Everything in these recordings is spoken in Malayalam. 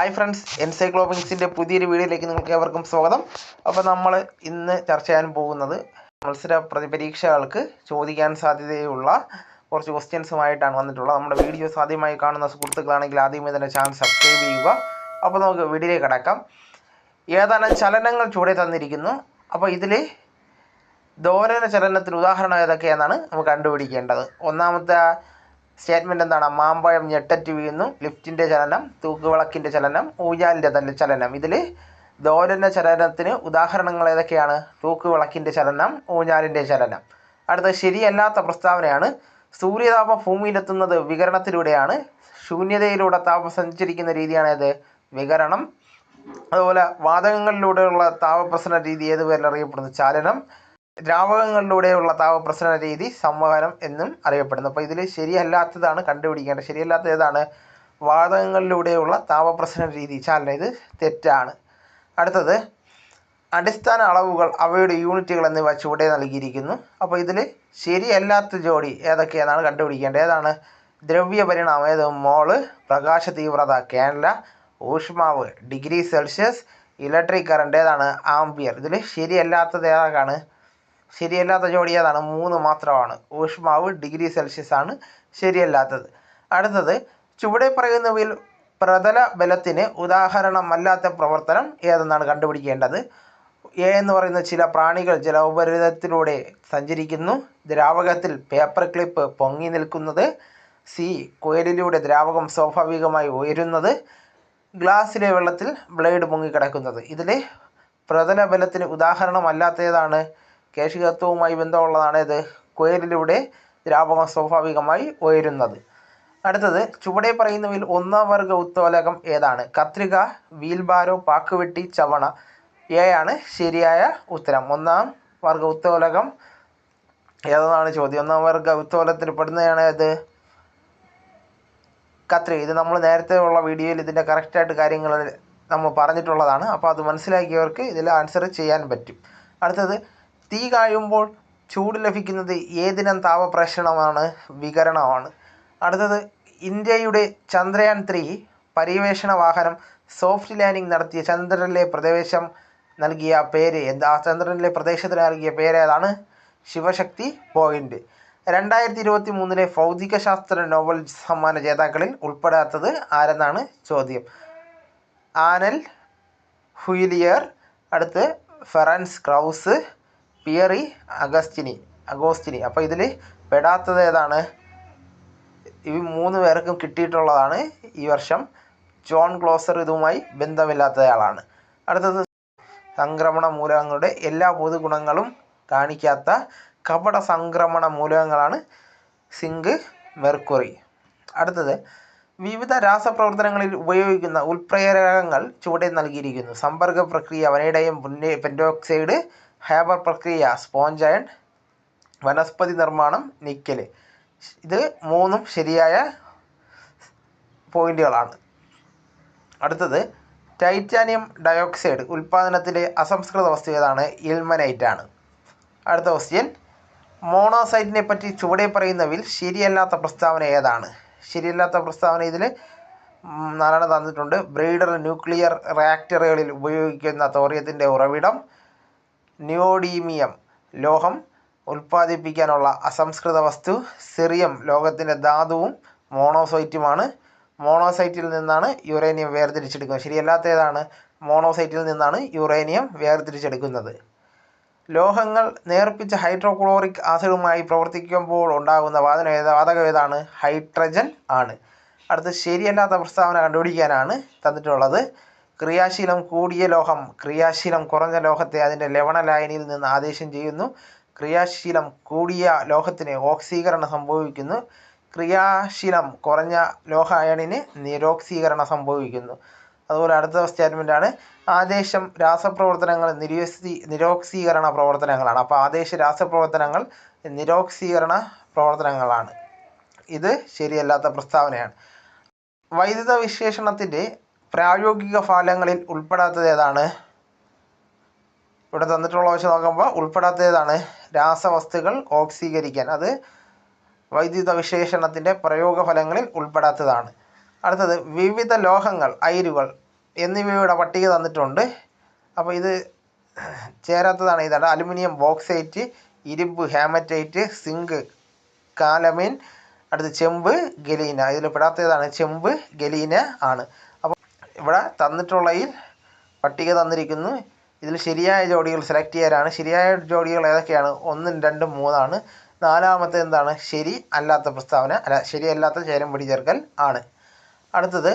ഹായ് ഫ്രണ്ട്സ് എൻസൈക്ലോപിക്സിന്റെ പുതിയൊരു വീഡിയോയിലേക്ക് നിങ്ങൾക്ക് ഏവർക്കും സ്വാഗതം. അപ്പോൾ നമ്മൾ ഇന്ന് ചർച്ച ചെയ്യാൻ പോകുന്നത് മത്സര പരീക്ഷകൾക്ക് ചോദിക്കാൻ സാധ്യതയുള്ള കുറച്ച് ക്വസ്റ്റ്യൻസുമായിട്ടാണ് വന്നിട്ടുള്ളത്. നമ്മുടെ വീഡിയോസ് ആദ്യമായി കാണുന്ന സുഹൃത്തുക്കളാണെങ്കിൽ ആദ്യമേ തന്നെ ചാനൽ സബ്സ്ക്രൈബ് ചെയ്യുക. അപ്പോൾ നമുക്ക് വീഡിയോയിലേക്ക് കടക്കാം. ഏതാനും ചലനങ്ങൾ ചുവടെ തന്നിരിക്കുന്നു. അപ്പോൾ ഇതിൽ ദോരന ചലനത്തിന് ഉദാഹരണം ഏതൊക്കെയാണെന്നാണ് നമുക്ക് കണ്ടുപിടിക്കേണ്ടത്. ഒന്നാമത്തെ സ്റ്റേറ്റ്മെന്റ് എന്താണ്? മാമ്പഴം ഞെട്ടറ്റ് വീഴുന്നു ലിഫ്റ്റിന്റെ ചലനം തൂക്കുവിളക്കിന്റെ ചലനം ഊഞ്ഞാലിന്റെ തന്നെ ചലനം. ഇതിൽ ദോരന ചലനത്തിന് ഉദാഹരണങ്ങൾ ഏതൊക്കെയാണ്? തൂക്കുവിളക്കിന്റെ ചലനം ഊഞ്ഞാലിന്റെ ചലനം. അടുത്ത ശരിയല്ലാത്ത പ്രസ്താവനയാണ്. സൂര്യതാപം ഭൂമിയിലെത്തുന്നത് വികരണത്തിലൂടെയാണ്. ശൂന്യതയിലൂടെ താപം സഞ്ചരിക്കുന്ന രീതിയാണ് ഏത്? വികരണം. അതുപോലെ വാതകങ്ങളിലൂടെയുള്ള താപപ്രസരണ രീതി ഏത് പേരിൽ അറിയപ്പെടുന്നു? ചാലനം. ദ്രാവകങ്ങളിലൂടെയുള്ള താപപ്രസരണ രീതി സംവഹനം എന്നും അറിയപ്പെടുന്നു. അപ്പോൾ ഇതിൽ ശരിയല്ലാത്തതാണ് കണ്ടുപിടിക്കേണ്ടത്. ശരിയല്ലാത്ത ഏതാണ് വാതകങ്ങളിലൂടെയുള്ള താപപ്രസരണ രീതി ചാലന ഇത് തെറ്റാണ്. അടുത്തത് അടിസ്ഥാന അളവുകൾ അവയുടെ യൂണിറ്റുകൾ എന്നിവ ചുവടെ നൽകിയിരിക്കുന്നു. അപ്പോൾ ഇതിൽ ശരിയല്ലാത്ത ജോഡി ഏതൊക്കെയാണെന്നാണ് കണ്ടുപിടിക്കേണ്ടത്. ഏതാണ്? ദ്രവ്യ പരിണാമം. ഏത്? മോൾ പ്രകാശ തീവ്രത കാനല ഊഷ്മാവ് ഡിഗ്രി സെൽഷ്യസ് ഇലക്ട്രിക് കറണ്ട്. ഏതാണ്? ആംബിയർ ഇതിൽ ശരിയല്ലാത്തത് ഏതാണ്? ശരിയല്ലാത്ത ജോഡി ഏതാണ്? മൂന്ന് മാത്രമാണ്. ഊഷ്മാവ് ഡിഗ്രി സെൽഷ്യസ് ആണ് ശരിയല്ലാത്തത്. അടുത്തത് ചുവടെ പറയുന്നവയിൽ പ്രതല ബലത്തിന് ഉദാഹരണമല്ലാത്ത പ്രവർത്തനം ഏതെന്നാണ് കണ്ടുപിടിക്കേണ്ടത്? എ എന്ന് പറയുന്ന ചില പ്രാണികൾ ജലോപരിതലത്തിലൂടെ സഞ്ചരിക്കുന്നു. ദ്രാവകത്തിൽ പേപ്പർ ക്ലിപ്പ് പൊങ്ങി നിൽക്കുന്നത്. സി കുയലിലൂടെ ദ്രാവകം സ്വാഭാവികമായി ഉയരുന്നത്. ഗ്ലാസ്സിലെ വെള്ളത്തിൽ ബ്ലേഡ് മുങ്ങിക്കിടക്കുന്നത് ഇതിലെ പ്രതല ബലത്തിന് ഉദാഹരണമല്ലാത്തതാണ് കേശികത്വവുമായി ബന്ധമുള്ളതാണ് ഇത്. കുയലിലൂടെ ദ്രാവകം സ്വാഭാവികമായി ഉയരുന്നത്. അടുത്തത് ചുവടെ പറയുന്നവയിൽ ഒന്നാം വർഗ ഉത്തോലകം ഏതാണ്? കത്രിക വീൽബാരോ പാക്കുവെട്ടി ചവണ. ഏയാണ് ശരിയായ ഉത്തരം. ഒന്നാം വർഗ ഉത്തോലകം ഏതെന്നാണ് ചോദ്യം? ഒന്നാം വർഗ ഉത്തോലത്തിൽ പെടുന്നതാണ് ഇത് കത്രിക ഇത് നമ്മൾ നേരത്തെ ഉള്ള വീഡിയോയിൽ ഇതിന്റെ കറക്റ്റായിട്ട് കാര്യങ്ങൾ നമ്മൾ പറഞ്ഞിട്ടുള്ളതാണ്. അപ്പോൾ അത് മനസ്സിലാക്കിയവർക്ക് ഇതിൽ ആൻസർ ചെയ്യാൻ പറ്റും. അടുത്തത് തീ കായുമ്പോൾ ചൂട് ലഭിക്കുന്നത് ഏതിനം താപപ്രേഷണമാണ് വികരണമാണ്. അടുത്തത് ഇന്ത്യയുടെ ചന്ദ്രയാൻ ത്രീ പര്യവേഷണ വാഹനം സോഫ്റ്റ് ലാൻഡിംഗ് നടത്തിയ ചന്ദ്രനിലെ പ്രദേശം നൽകിയ പേര് എന്താ? ചന്ദ്രനിലെ പ്രദേശത്തിന് നൽകിയ പേര് ഏതാണ്? ശിവശക്തി പോയിന്റ്. രണ്ടായിരത്തി ഇരുപത്തി മൂന്നിലെ ഭൗതികശാസ്ത്ര നോവൽ സമ്മാന ജേതാക്കളിൽ ഉൾപ്പെടാത്തത് ആരെന്നാണ് ചോദ്യം? ആനൽ ഹുയിലിയർ അടുത്ത് Ferenc Krausz Pierre Agostini Agostini. അപ്പോൾ ഇതിൽ പെടാത്തത് ഏതാണ്? ഈ മൂന്ന് പേർക്കും കിട്ടിയിട്ടുള്ളതാണ് ഈ വർഷം. ജോൺ ക്ലോസർ ഇതുമായി ബന്ധമില്ലാത്തയാളാണ്. അടുത്തത് സംക്രമണ മൂലകങ്ങളുടെ എല്ലാ പൊതുഗുണങ്ങളും കാണിക്കാത്ത കപട സംക്രമണ മൂലകങ്ങളാണ് സിങ്ക് മെർക്കുറി. അടുത്തത് വിവിധ രാസപ്രവർത്തനങ്ങളിൽ ഉപയോഗിക്കുന്ന ഉൽപ്രേരകങ്ങൾ ചുവടെ നൽകിയിരിക്കുന്നു. സമ്പർക്ക പ്രക്രിയ വനൈഡയം പെൻഡോക്സൈഡ് ഹേബർ പ്രക്രിയ സ്പോഞ്ച് അയൺ വനസ്പതി നിർമ്മാണം നിക്കൽ ഇത് മൂന്നും ശരിയായ പോയിന്റുകളാണ്. അടുത്തത് ടൈറ്റാനിയം ഡയോക്സൈഡ് ഉൽപ്പാദനത്തിലെ അസംസ്കൃത വസ്തു ഏതാണ്? ഇൽമനൈറ്റ് ആണ്. അടുത്ത ക്വസ്റ്റ്യൻ മോണോസൈറ്റിനെ പറ്റി ചുവടെ പറയുന്നവയിൽ ശരിയല്ലാത്ത പ്രസ്താവന ഏതാണ്? ശരിയല്ലാത്ത പ്രസ്താവന ഇതിൽ നാലെണ്ണം തന്നിട്ടുണ്ട്. ബ്രീഡർ ന്യൂക്ലിയർ റിയാക്ടറുകളിൽ ഉപയോഗിക്കുന്ന തോറിയത്തിന്റെ ഉറവിടം നിയോഡീമിയം ലോഹം ഉൽപ്പാദിപ്പിക്കാനുള്ള അസംസ്കൃത വസ്തു സിറിയം ലോഹത്തിന്റെ ധാതുവും മോണോസൈറ്റുമാണ്. മോണോസൈറ്റിൽ നിന്നാണ് യുറേനിയം വേർതിരിച്ചെടുക്കുന്നത്. ശരിയല്ലാത്ത ഏതാണ് മോണോസൈറ്റിൽ നിന്നാണ് യുറേനിയം വേർതിരിച്ചെടുക്കുന്നത്. ലോഹങ്ങൾ നേർപ്പിച്ച ഹൈഡ്രോക്ലോറിക് ആസിഡുമായി പ്രവർത്തിക്കുമ്പോൾ ഉണ്ടാകുന്ന വാതന വാതകം ഏതാണ്? ഹൈഡ്രജൻ ആണ്. അടുത്ത് ശരിയല്ലാത്ത പ്രസ്താവന കണ്ടുപിടിക്കാനാണ് തന്നിട്ടുള്ളത്. ക്രിയാശീലം കൂടിയ ലോഹം ക്രിയാശീലം കുറഞ്ഞ ലോഹത്തെ അതിന്റെ ലവണ ലായനിയിൽ നിന്ന് ആദേശം ചെയ്യുന്നു. ക്രിയാശീലം കൂടിയ ലോഹത്തിന് ഓക്സീകരണം സംഭവിക്കുന്നു. ക്രിയാശീലം കുറഞ്ഞ ലോഹ അയണിന് നിരോക്സീകരണം സംഭവിക്കുന്നു. അതുപോലെ അടുത്ത സ്റ്റേറ്റ്മെന്റ് ആണ്. ആദേശം രാസപ്രവർത്തനങ്ങൾ നിരോക്സി നിരോക്സീകരണ പ്രവർത്തനങ്ങളാണ്. അപ്പോൾ ആദേശ രാസപ്രവർത്തനങ്ങൾ നിരോക്സീകരണ പ്രവർത്തനങ്ങളാണ്. ഇത് ശരിയല്ലാത്ത പ്രസ്താവനയാണ്. വൈദ്യുത വിശേഷണത്തിന്റെ പ്രായോഗിക ഫലങ്ങളിൽ ഉൾപ്പെടാത്തത് ഏതാണ്? ഇവിടെ തന്നിട്ടുള്ള വശം നോക്കുമ്പോൾ ഉൾപ്പെടാത്തത് ഏതാണ്? രാസവസ്തുക്കൾ ഓക്സീകരിക്കാൻ. അത് വൈദ്യുത വിശേഷണത്തിന്റെ പ്രയോഗഫലങ്ങളിൽ ഉൾപ്പെടാത്തതാണ്. അടുത്തത് വിവിധ ലോഹങ്ങൾ അയിരുകൾ എന്നിവയുടെ പട്ടിക തന്നിട്ടുണ്ട്. അപ്പോൾ ഇത് ചേരാത്തതാണ് ഇതാണ്. അലുമിനിയം ബോക്സൈറ്റ് ഇരുമ്പ് ഹാമറ്റൈറ്റ് സിങ്ക് കാലമീൻ അടുത്ത് ചെമ്പ് ഗലീന. ഇതിൽ പെടാത്തതാണ് ചെമ്പ് ഗലീന ആണ്. ഇവിടെ തന്നിട്ടുള്ളതിൽ പട്ടിക തന്നിരിക്കുന്നു. ഇതിൽ ശരിയായ ജോഡികൾ സെലക്ട് ചെയ്യാനാണ്. ശരിയായ ജോഡികൾ ഏതൊക്കെയാണ്? ഒന്നും രണ്ടും മൂന്നാണ്. നാലാമത്തെ എന്താണ്? ശരി അല്ലാത്ത പ്രസ്താവന അല്ല ശരിയല്ലാത്ത ചേരം ചേർക്കൽ ആണ്. അടുത്തത്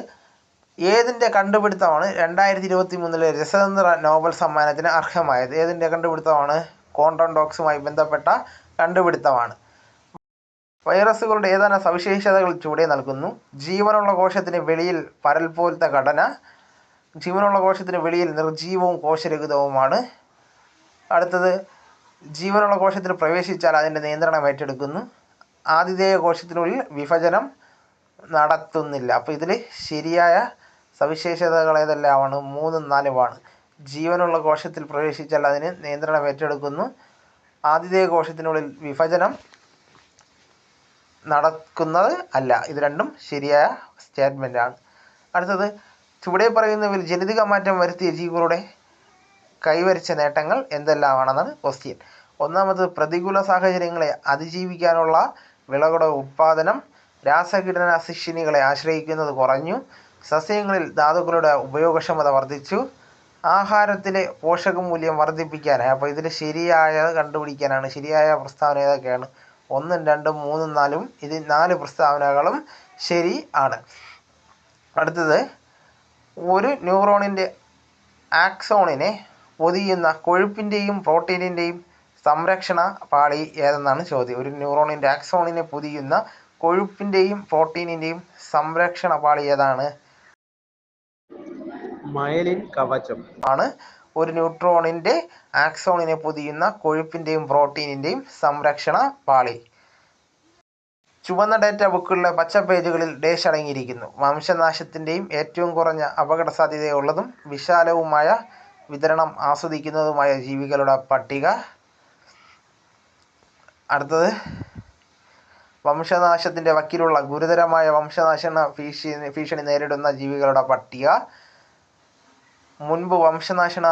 ഏതിന്റെ കണ്ടുപിടുത്തമാണ് രണ്ടായിരത്തി ഇരുപത്തി മൂന്നിലെ രസതന്ത്ര നോബൽ സമ്മാനത്തിന് അർഹമായത്? ഏതിന്റെ കണ്ടുപിടുത്തമാണ്? കോണ്ടോൺ ഡോക്സുമായി ബന്ധപ്പെട്ട കണ്ടുപിടുത്തമാണ്. വൈറസുകളുടെ ഏതാനും സവിശേഷതകൾ ചുവടെ നൽകുന്നു. ജീവനുള്ള കോശത്തിന് വെളിയിൽ പരൽ പോലത്തെ ഘടന ജീവനുള്ള കോശത്തിന് വെളിയിൽ നിർജീവവും കോശരഹിതവുമാണ്. അടുത്തത് ജീവനുള്ള കോശത്തിൽ പ്രവേശിച്ചാൽ അതിന്റെ നിയന്ത്രണം ഏറ്റെടുക്കുന്നു. ആതിഥേയ കോശത്തിനുള്ളിൽ വിഭജനം നടത്തുന്നില്ല. അപ്പോൾ ഇതിൽ ശരിയായ സവിശേഷതകൾ ഏതെല്ലാമാണ്? മൂന്നും നാലുമാണ്. ജീവനുള്ള കോശത്തിൽ പ്രവേശിച്ചാൽ അതിന് നിയന്ത്രണം ഏറ്റെടുക്കുന്നു. ആതിഥേയ കോശത്തിനുള്ളിൽ വിഭജനം നടക്കുന്നത് അല്ല. ഇത് രണ്ടും ശരിയായ സ്റ്റേറ്റ്മെന്റ് ആണ്. അടുത്തത് ചുവടെ പറയുന്നവയിൽ ജനിതക മാറ്റം വരുത്തിയ ജീവികളുടെ കൈവരിച്ച നേട്ടങ്ങൾ എന്തെല്ലാമാണെന്നാണ് ക്വസ്റ്റ്യൻ ഒന്നാമത് പ്രതികൂല സാഹചര്യങ്ങളെ അതിജീവിക്കാനുള്ള വിളകളുടെ ഉത്പാദനം രാസകീടനാശിഷിനികളെ ആശ്രയിക്കുന്നത് കുറഞ്ഞു സസ്യങ്ങളിൽ ധാതുക്കളുടെ ഉപയോഗക്ഷമത വർദ്ധിച്ചു ആഹാരത്തിലെ പോഷകമൂല്യം വർദ്ധിപ്പിക്കാനായി അപ്പോൾ ഇതിൽ ശരിയായത് കണ്ടുപിടിക്കാനാണ് ശരിയായ പ്രസ്താവന ഏതൊക്കെയാണ്? ഒന്നും രണ്ടും മൂന്നും നാലും ഇത് നാല് പ്രസ്താവനകളും ശരി ആണ്. അടുത്തത് ഒരു ന്യൂറോണിന്റെ ആക്സോണിനെ പൊതിയുന്ന കൊഴുപ്പിന്റെയും പ്രോട്ടീനിന്റെയും സംരക്ഷണ പാളി ഏതെന്നാണ് ചോദ്യം. ഒരു ന്യൂറോണിന്റെ ആക്സോണിനെ പൊതിയുന്ന കൊഴുപ്പിന്റെയും പ്രോട്ടീനിന്റെയും സംരക്ഷണ പാളി ഏതാണ്? മയലിൻ കവചം. ആണ്. ഒരു ന്യൂട്രോണിന്റെ ആക്സോണിനെ പൊതിയുന്ന കൊഴുപ്പിന്റെയും പ്രോട്ടീനിന്റെയും സംരക്ഷണ പാളി. ചുവന്ന ഡേറ്റ ബുക്കുകളിലെ പച്ച പേജുകളിൽ ഡേഷ് അടങ്ങിയിരിക്കുന്നു വംശനാശത്തിന്റെയും ഏറ്റവും കുറഞ്ഞ അപകട സാധ്യതയുള്ളതും വിശാലവുമായ വിതരണം ആസ്വദിക്കുന്നതുമായ ജീവികളുടെ പട്ടിക. അടുത്തത് വംശനാശത്തിന്റെ വക്കിലുള്ള ഗുരുതരമായ വംശനാശന ഭീഷണി ഭീഷണി നേരിടുന്ന ജീവികളുടെ പട്ടിക. മുൻപ് വംശനാശന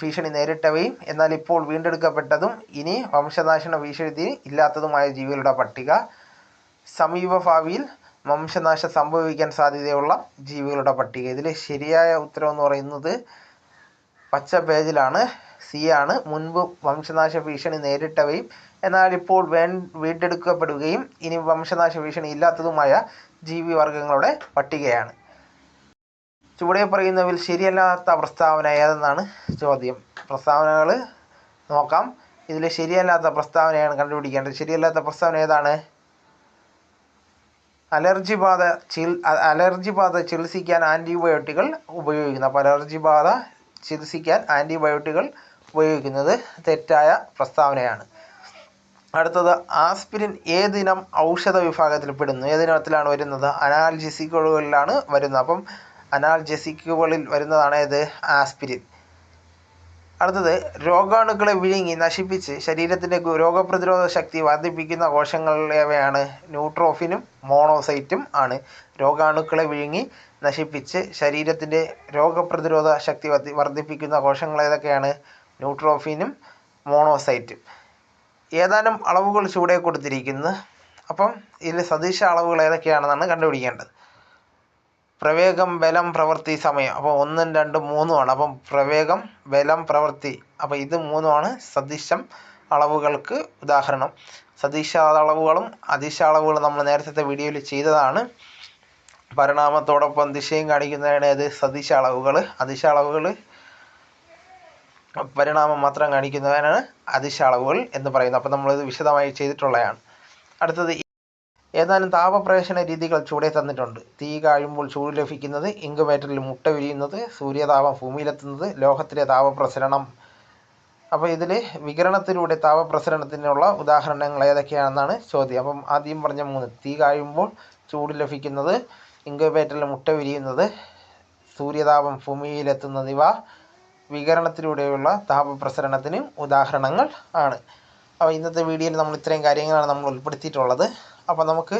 ഭീഷണി നേരിട്ടവയും എന്നാൽ ഇപ്പോൾ വീണ്ടെടുക്കപ്പെട്ടതും ഇനി വംശനാശന ഭീഷണി ഇല്ലാത്തതുമായ ജീവികളുടെ പട്ടിക. സമീപഭാവിയിൽ വംശനാശം സംഭവിക്കാൻ സാധ്യതയുള്ള ജീവികളുടെ പട്ടിക. ഇതിൽ ശരിയായ ഉത്തരം എന്ന് പറയുന്നത് പച്ച പേജിലാണ് സി ആണ്. മുൻപ് വംശനാശ ഭീഷണി നേരിട്ടവയും എന്നാൽ ഇപ്പോൾ വേ വീണ്ടെടുക്കപ്പെടുകയും ഇനി വംശനാശ ഭീഷണി ഇല്ലാത്തതുമായ ജീവിവർഗങ്ങളുടെ പട്ടികയാണ്. ചുവടെ പറയുന്നതിൽ ശരിയല്ലാത്ത പ്രസ്താവന ഏതെന്നാണ് ചോദ്യം. പ്രസ്താവനകൾ നോക്കാം. ഇതിൽ ശരിയല്ലാത്ത പ്രസ്താവനയാണ് കണ്ടുപിടിക്കേണ്ടത്. ശരിയല്ലാത്ത പ്രസ്താവന ഏതാണ്? അലർജി ബാധ ചിൽ അലർജി ബാധ ചികിത്സിക്കാൻ ആന്റിബയോട്ടിക്കൾ ഉപയോഗിക്കുന്നു. അപ്പോൾ അലർജി ബാധ ചികിത്സിക്കാൻ ആന്റിബയോട്ടിക്കുകൾ ഉപയോഗിക്കുന്നത് തെറ്റായ പ്രസ്താവനയാണ്. അടുത്തത് ആസ്പിരിൻ ഏതിനം ഔഷധ വിഭാഗത്തിൽ പെടുന്നു. ഏതിനത്തിലാണ് വരുന്നത്? അനാൽജിസിക്കുകളിലാണ് വരുന്നത്. അപ്പം അനാൽജസിക്കുകളിൽ വരുന്നതാണ് ഏത് ആസ്പിരിൻ. അടുത്തത് രോഗാണുക്കളെ വിഴുങ്ങി നശിപ്പിച്ച് ശരീരത്തിന്റെ രോഗപ്രതിരോധ ശക്തി വർദ്ധിപ്പിക്കുന്ന കോശങ്ങളേവയാണ് ന്യൂട്രോഫിനും മോണോസൈറ്റും ആണ്. രോഗാണുക്കളെ വിഴുങ്ങി നശിപ്പിച്ച് ശരീരത്തിന്റെ രോഗപ്രതിരോധ ശക്തി വർദ്ധി- വർദ്ധിപ്പിക്കുന്ന കോശങ്ങൾ ഏതൊക്കെയാണ്? ന്യൂട്രോഫിനും മോണോസൈറ്റും. ഏതാനും അളവുകൾ ചുവടെ കൊടുത്തിരിക്കുന്നു. അപ്പം ഇതിൽ സദൃശ അളവുകൾ ഏതൊക്കെയാണെന്നാണ് കണ്ടുപിടിക്കേണ്ടത്. പ്രവേഗം ബലം പ്രവൃത്തി സമയം. അപ്പോൾ ഒന്നും രണ്ടും മൂന്നും ആണ് അപ്പം പ്രവേഗം ബലം പ്രവൃത്തി. അപ്പോൾ ഇത് മൂന്നുമാണ് സദിശം അളവുകൾക്ക് ഉദാഹരണം. സദിശ അളവുകളും അതിശ അളവുകളും നമ്മൾ നേരത്തെ വീഡിയോയിൽ ചെയ്തതാണ്. പരിണാമത്തോടൊപ്പം ദിശയും കാണിക്കുന്നതാണ് അത് സദിശ അളവുകൾ. അതിശ അളവുകൾ പരിണാമം മാത്രം കാണിക്കുന്നവരാണ് അതിശ അളവുകൾ എന്ന് പറയുന്നത്. അപ്പോൾ നമ്മളിത് വിശദമായി ചെയ്തിട്ടുള്ളതാണ്. അടുത്തത് ഏതാനും താപപ്രേഷണ രീതികൾ ചുവടെ തന്നിട്ടുണ്ട്. തീ കായുമ്പോൾ ചൂട് ലഭിക്കുന്നത് ഇങ്കുബേറ്ററിൽ മുട്ട വിരിയുന്നത് സൂര്യതാപം ഭൂമിയിലെത്തുന്നത് ലോഹത്തിലെ താപപ്രസരണം. അപ്പോൾ ഇതിൽ വികിരണത്തിലൂടെ താപപ്രസരണത്തിനുള്ള ഉദാഹരണങ്ങൾ ഏതൊക്കെയാണെന്നാണ് ചോദ്യം. അപ്പം ആദ്യം പറഞ്ഞ മൂന്ന്. തീ കായുമ്പോൾ ചൂട് ലഭിക്കുന്നത് ഇങ്കുബേറ്ററിൽ മുട്ട വിരിയുന്നത് സൂര്യതാപം ഭൂമിയിലെത്തുന്നത് ഇവ വികരണത്തിലൂടെയുള്ള താപപ്രസരണത്തിന് ഉദാഹരണങ്ങൾ ആണ്. അപ്പോൾ ഇന്നത്തെ വീഡിയോയിൽ നമ്മൾ ഇത്രയും കാര്യങ്ങളാണ് നമ്മൾ ഉൾപ്പെടുത്തിയിട്ടുള്ളത്. അപ്പോൾ നമുക്ക്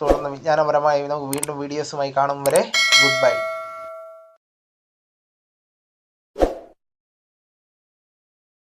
തുടർന്ന് വിജ്ഞാനപരമായി നമുക്ക് വീണ്ടും വീഡിയോസുമായി കാണും വരെ. Good bye